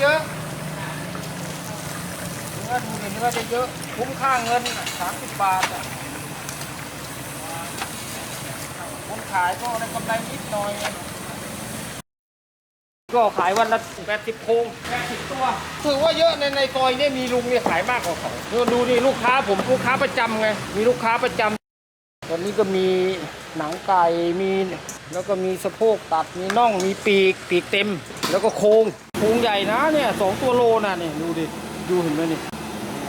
เยอะเนื้อดูดิเนื้อจะเยอะคุ้มค่าเงินสามสิบบาทอะคนขายก็ได้กำไรนิดหน่อย ก็ขายวันละแปดสิบโครงแปดสิบตัวถือว่าเยอะในในซอยเนี่ยมีลุงเนี่ยขายมากกว่าเขาดูดูดิลูกค้าผมลูกค้าประจำไงมีลูกค้าประจำ ตอนนี้ก็มีหนังไก่มี แล้วก็มีสะโพกตัดมีน่องมีปีกปีกเต็ม แล้วก็โครงโครงใหญ่นะเนี่ยสองตัวโลนะเนี่ยดูดิดูเห็นไหมนี่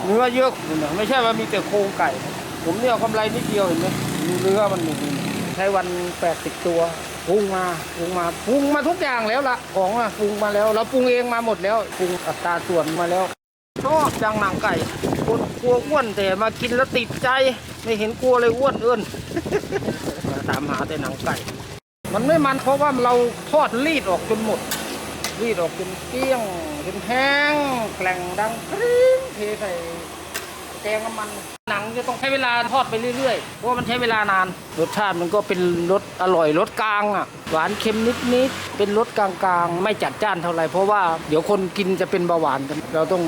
เนื้อเยอะเนยไม่ใช่ว่ามีแต่โครงไก่ ผมเนี่ยกำไรนิดเดียวเห็นไหมดูเนื้อมันนี่ใช้วันแปดสิบตัวปรุงมาปรุงมาปรุงมาทุกอย่างแล้วละของอะปรุงมาแล้วเราปรุงเองมาหมดแล้วปรุงอัตราส่วนมาแล้ว ชอบจังหนังไก่คนกลัวอ้วนแต่มากินแล้วติดใจ ไม่เห็นกลัวเลยอ้วนเอื้นตามหาแต่หนังไก่ มันไม่มันเพราะว่าเราทอดรีดออกจนหมด รีดออกจนเกลี้ยงจนแห้งแกล่งดังกริ๊งเทใส่แกงน้ำมันหนังจะต้องใช้เวลาทอดไปเรื่อยๆ เพราะมันใช้เวลานาน รสชาติมันก็เป็นรสอร่อยรสกลางอะ หวานเค็มนิดๆ เป็นรสกลางๆ ไม่จัดจ้านเท่าไหร่เพราะว่าเดี๋ยวคนกินจะเป็นเบาหวานกัน เราต้อง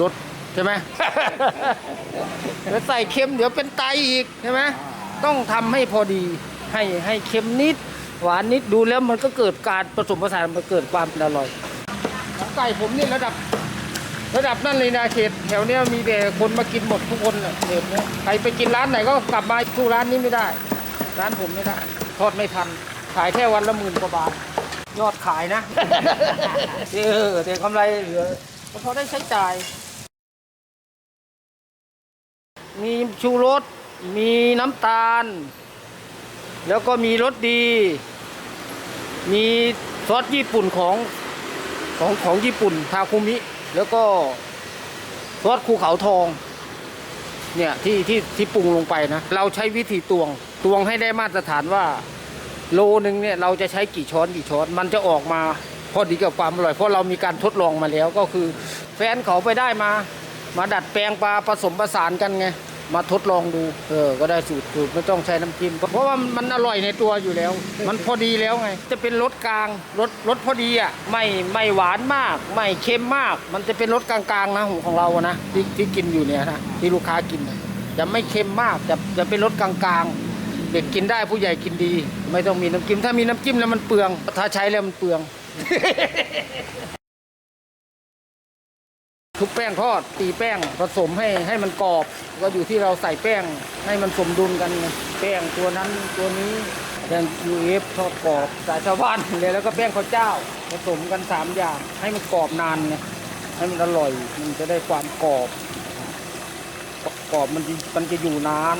ลดใช่ไหม เดี๋ยวใส่เค็มเดี๋ยวเป็นไตอีกใช่ไหมต้องทำให้พอดีให้ให้เค็มนิด หวานนิดดูแล้วมันก็เกิดการผสมผสานมันเกิดความอร่อยหนังไก่ผมนี่ระดับ ระดับนั่นเลยนะเขตแถวเนี้ยมีแต่คนมากินหมดทุกคนเลยเขตเนี้ยใครไปกินร้านไหนก็กลับมาสู้ร้านนี้ไม่ได้ ร้านผมไม่ได้ทอดไม่ทันขายแค่วันละหมื่นกว่าบาทยอดขายนะ เออแต่กำไรเหลือ ก็พอได้ใช้จ่าย มีชูรส มีน้ำตาล แล้วก็มีรสดี มีซอสญี่ปุ่นของของของญี่ปุ่นทาคุมิ แล้วก็ซอสภูเขาทอง เนี่ยที่ที่ที่ปรุงลงไปนะ เราใช้วิธีตวง ตวงให้ได้มาตรฐานว่า โลนึงเนี่ยเราจะใช้กี่ช้อนกี่ช้อน มันจะออกมา พอดีกับความอร่อยเพราะเรามีการทดลองมาแล้วก็คือ แฟนเขาไปได้มา มาดัดแปลงปลาผสมผสานกันไง มาทดลองดูเออก็ได้สูตรสูตรไม่ต้องใช้น้ำจิ้มเพราะว่ามันมันอร่อยในตัวอยู่แล้ว มันพอดีแล้วไง จะเป็นรสกลางรสรสพอดีอะไม่ไม่หวานมาก ไม่เค็มมาก มันจะเป็นรสกลางๆนะของของเรานะที่ที่กินอยู่เนี่ยนะที่ลูกค้ากินนะจะไม่เค็มมากจะจะเป็นรสกลางๆเด็กกินได้ผู้ใหญ่กินดี ไม่ต้องมีน้ำจิ้มถ้ามีน้ำจิ้มแล้วมันเปลือง ถ้าใช้แล้วมันเปลือง ทุบแป้งทอดตีแป้งผสมให้ให้มันกรอบ ก็อยู่ที่เราใส่แป้งให้มันสมดุลกัน แป้งตัวนั้นตัวนี้แป้งยูเอฟทอดกรอบสายชาวบ้านเลยแล้วก็แป้งข้าวเจ้า ผสมกันสามอย่าง ให้มันกรอบนานไงให้มันอร่อยมันจะได้ความกรอบกรอบมันจะมันจะอยู่นาน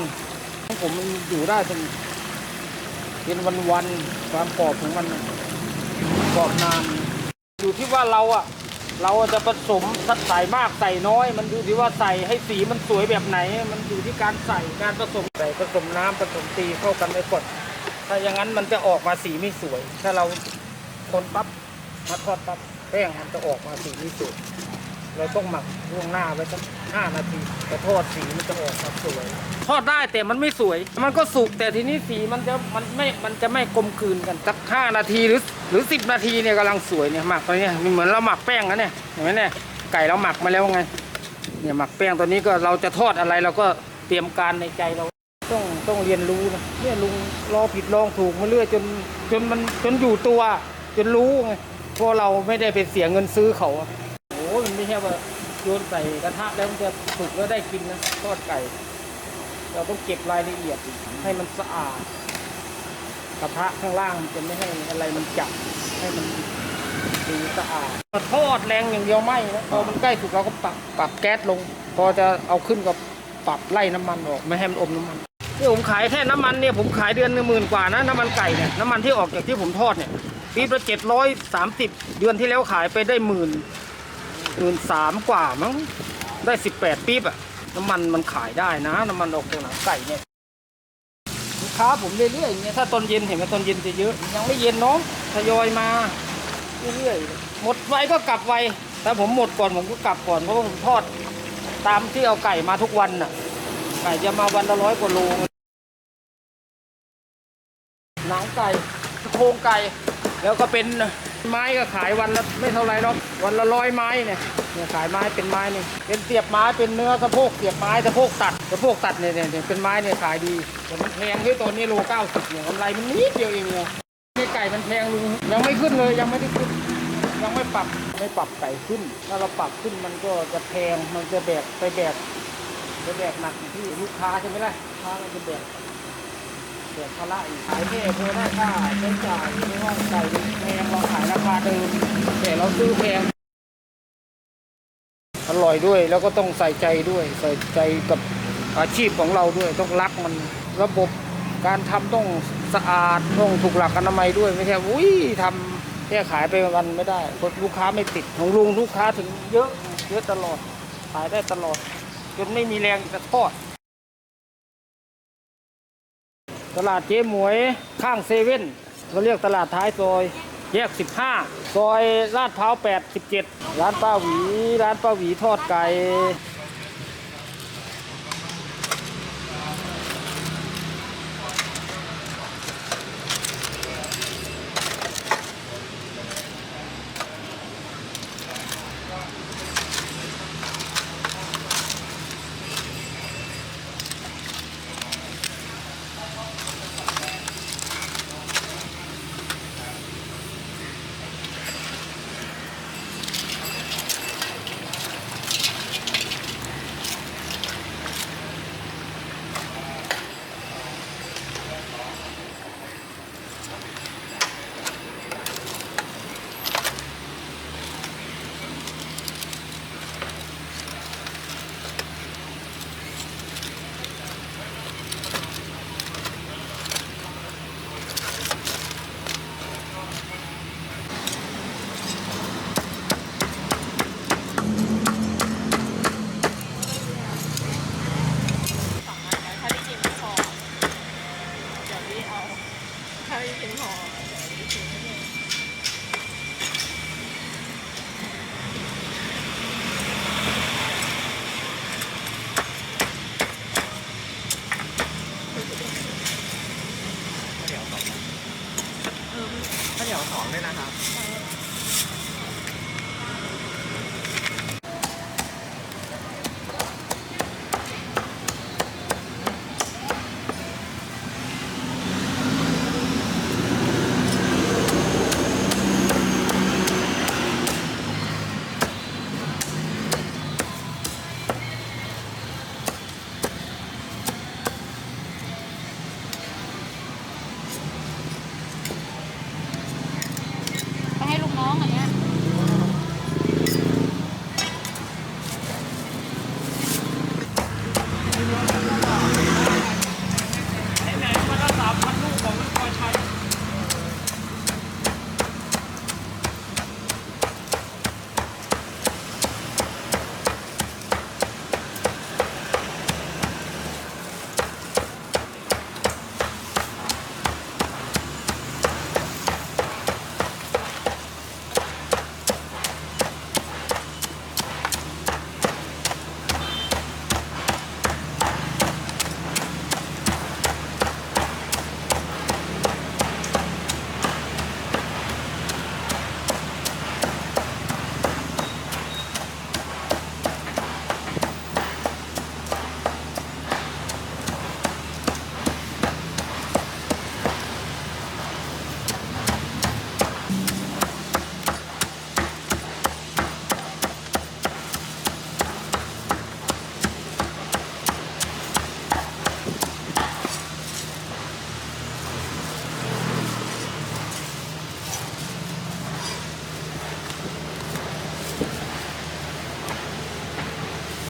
ของผมมันอยู่ได้จนเป็นวันๆความกรอบของมัน กรอบนาน อยู่ที่ว่าเราอะเราจะผสมใส่มากใส่น้อย มันอยู่ที่ว่าใส่ให้สีมันสวยแบบไหน มันอยู่ที่การใส่การผสมใส่ผสมน้ำผสมตีเข้ากันไปก่อนถ้าอย่างนั้นมันจะออกมาสีไม่สวย ถ้าเราคนปั๊บมาทอดปั๊บแป้งมันจะออกมาสีไม่สวย เราต้องหมักล่วงหน้าไว้สักห้านาทีจะทอดสีมันจะออกมาสวยทอดได้แต่มันไม่สวย มันก็สุกแต่ทีนี้สีมันจะมันไม่มันจะไม่กลมกลืนกันสักห้านาทีหรือหรือสิบนาทีเนี่ยกำลังสวยเนี่ยหมักตัวเนี้ยมันเหมือนเราหมักแป้งนะเนี่ยเห็นไหมเนี่ยไก่เราหมักมาแล้วไงเนี่ยหมักแป้งตัวนี้ก็เราจะทอดอะไรเราก็เตรียมการในใจเราต้องต้องเรียนรู้นะเนี่ยลุงรอผิดลองถูกมาเรื่อยจนจนมันจนอยู่ตัว จนรู้ไงเพราะเราไม่ได้ไปเสียเงินซื้อเขา ไม่ใช่ว่าโยนใส่กระทะแล้วมันจะสุกแล้วได้กินนะทอดไก่ เราต้องเก็บรายละเอียดให้มันสะอาด กระทะข้างล่างมันจะไม่ให้อะไรมันจับให้มันดูสะอาดทอดแรงอย่างเดียวไม่นะพอมันใกล้สุกเราก็ปรับปรับแก๊สลง พอจะเอาขึ้นก็ปรับไล่น้ำมันออกไม่ให้มันอมน้ำมันนี่ผมขายแค่น้ำมันเนี่ยผมขายเดือนหนึ่งหมื่นกว่านะน้ำมันไก่เนี่ยน้ำมันที่ออกจากที่ผมทอดเนี่ยปีละเจ็ดร้อยสามสิบเดือนที่แล้วขายไปได้หมื่น หมื่นสามกว่ามั้งได้สิบแปดปี๊บอะน้ำมันมันขายได้นะ น้ำมันออกจากหนังไก่เนี่ยลูกค้าผมเรื่อยๆเงี้ยถ้าตอนเย็นเห็นไหมตอนเย็นจะเยอะ ยังไม่เย็นเนาะทยอยมาเรื่อยๆหมดไวก็กลับไวถ้าผมหมดก่อนผมก็กลับก่อนเพราะผมทอด ตามที่เอาไก่มาทุกวันน่ะ ไก่จะมาวันละร้อยกว่าโลหนังไก่โครงไก่ แล้วก็เป็น ไม้ก็ขายวันละไม่เท่าไรหรอกวันละร้อยไม้เนี่ยเนี่ยขายไม้เป็นไม้เนี่ยเป็นเสียบไม้เป็นเนื้อสะโพกเสียบไม้สะโพกตัดสะโพกตัดเนี่ยเนี่ยเนี่ยเป็นไม้เนี่ยขายดีแต่มันแพงที่ตัวนี้โลเก้าสิบเนี่ยกำไรมันนิดเดียวเองเนี่ยนี่ไก่มันแพงลุงยังไม่ขึ้นเลยยังไม่ได้ขึ้นยังไม่ปรับไม่ปรับไก่ขึ้น ถ้าเราปรับขึ้นมันก็จะแพงมันจะแบกไปแบกไปแบกหนักอยู่ที่ลูกค้าใช่ไหมล่ะลูกค้ามันจะแบก เดือดภาระอีกขายแค่เพื่อได้ค่าใช้จ่ายไม่ว่าไก่แพงเราขายราคาเดิมแต่เราซื้อแพงอร่อยด้วยแล้วก็ต้องใส่ใจด้วยใส่ใจกับอาชีพของเราด้วยต้องรักมันระบบการทำต้องสะอาดต้องถูกหลักอนามัยด้วยไม่ใช่อุ้ยทำแค่ขายไปวันไม่ได้ลูกค้าไม่ติดของลุงลูกค้าถึงเยอะเยอะตลอดขายได้ตลอดจนไม่มีแรงจะทอด ตลาดเจ๊หมวยข้างเซเว่นเราเรียกตลาดท้ายซอยแยก 15 ซอยลาดพร้าว87ร้านป้าหวี ร้านป้าหวีทอดไก่